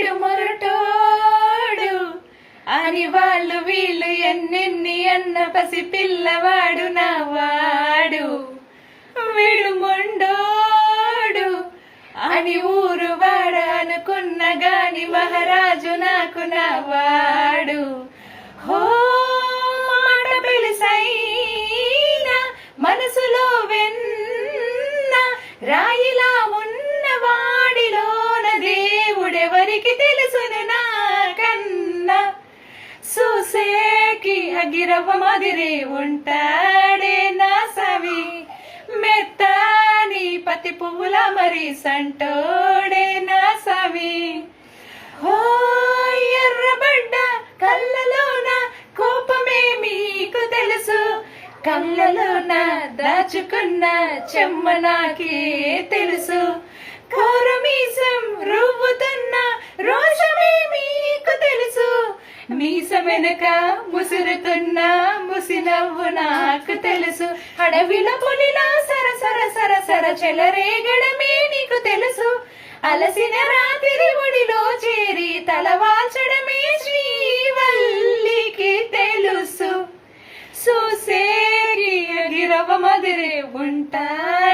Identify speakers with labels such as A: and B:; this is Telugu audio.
A: వీడు మొరటోడు. అని వాళ్ళు వీళ్ళు ఎన్నెన్ని అన్న పసి పిల్లవాడు నా వాడు వీడు మొండోడు అని ఊరు వాడ అనుకున్న గాని మహారాజు నాకు నా వాడు హో మాట పిలిసైనా మనసులో వెన్న రాయిలా అగిరవ మాదిరి ఉంటాడే నా సవి మెత్తాని పతి పువ్వుల మరి సంటోడే నా సవి ఓ ఎర్రబడ్డ కళ్ళలోన కోపమే మీకు తెలుసు. కళ్ళలోన దాచుకున్న చెమ్మ నాకే తెలుసు. కోరమీస వెనుక ముసురుతున్న ముసినవ్వు నాకు తెలుసు. అడవిలో పులిలా సర సర సర సర చెలరేగడమే నీకు తెలుసు. అలసిన రాత్రి ఒడిలో చేరి తలవాల్చడమే శ్రీవల్లికి తెలుసు. సూసేరి గిరవ మదిరే ఉంటాడే